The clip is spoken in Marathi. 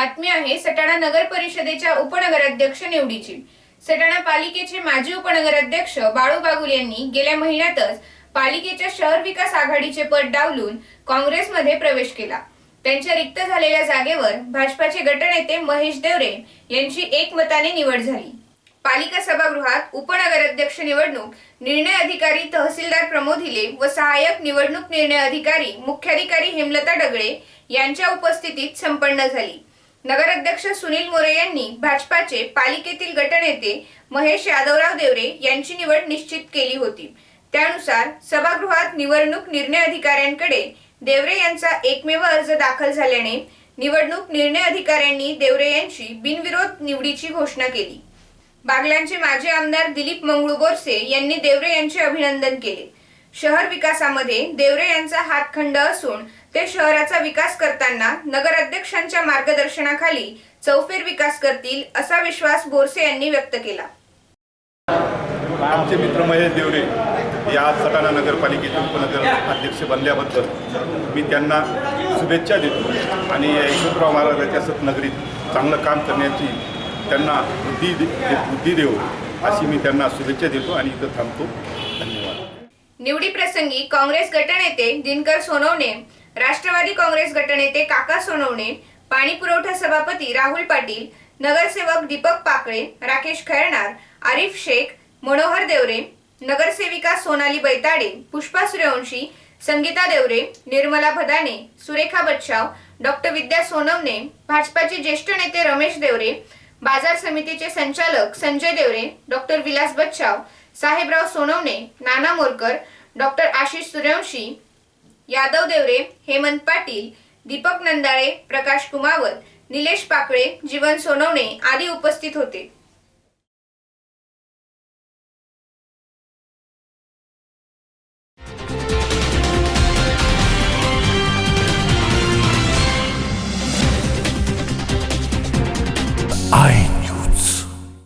बातमी आहे सटाणा नगर परिषदेच्या उपनगराध्यक्ष निवडीची. सटाणा पालिकेचे माजी उपनगराध्यक्ष बाळू बागुल यांनी गेल्या महिन्यातच पालिकेच्या शहर विकास आघाडीचे पद डावलून काँग्रेसमध्ये प्रवेश केला. त्यांच्या रिक्त झालेल्या जागेवर भाजपाचे गटनेते महेश देवरे यांची एकमताने निवड झाली. पालिका सभागृहात उपनगराध्यक्ष निवडणूक निर्णय अधिकारी तहसीलदार प्रमोद हिले व सहाय्यक निवडणूक निर्णय अधिकारी मुख्याधिकारी हेमलता डगळे यांच्या उपस्थितीत संपन्न झाली. नगराध्यक्ष सुनील मोरे यांनी भाजपाचे पालिकेतील गटनेते महेश यादवराव देवरे यांची निवड निश्चित केली होती. त्यानुसार सभागृहात निवडणूक निर्णय अधिकाऱ्यांकडे देवरे यांचा एकमेव अर्ज दाखल झाल्याने निवडणूक निर्णय अधिकाऱ्यांनी देवरे यांची बिनविरोध निवडीची घोषणा केली. बागलांचे माजी आमदार दिलीप मंगळू बोरसे यांनी देवरे यांचे अभिनंदन केले. शहर विकासामध्ये देवरे यांचा हातखंड असून ते शहराचा विकास करताना नगराध्यक्षांच्या मार्गदर्शनाखाली चौफेर विकास करतील असा विश्वास बोरसे यांनी व्यक्त केला. आमचे मित्र महेश देवरे या सटाणा नगरपालिकेचे उपनगर अध्यक्ष बनल्याबद्दल मी त्यांना शुभेच्छा देतो आणि यशवंतराव महाराजाच्या सतनगरीत चांगलं काम करण्याची त्यांना बुद्धी दे- बुद्धी देऊ अशी मी त्यांना शुभेच्छा देतो आणि इथं थांबतो. धन्यवाद. निवडी प्रसंगी काँग्रेस गटनेते दिनकर सोनवणे राष्ट्रवादी काँग्रेस गटनेते काका सोनवणे पाणी पुरवठा सभापती राहुल पाटील नगरसेवक दीपक पाकळे राकेश खैरणार आरिफ शेख मनोहर देवरे नगरसेविका सोनाली बैताडे पुष्पा सूर्यवंशी संगीता देवरे निर्मला भदाने सुरेखा बच्चाव डॉक्टर विद्या सोनवणे भाजपाचे ज्येष्ठ नेते रमेश देवरे बाजार समितीचे संचालक संजय देवरे डॉक्टर विलास बच्चाव साहेबराव सोनवणे नाना मोरकर डॉक्टर आशिष सूर्यवंशी यादव देवरे हेमंत पाटील दीपक नंदाळे प्रकाश कुमावत निलेश पाकळे जीवन सोनवणे आदी उपस्थित होते.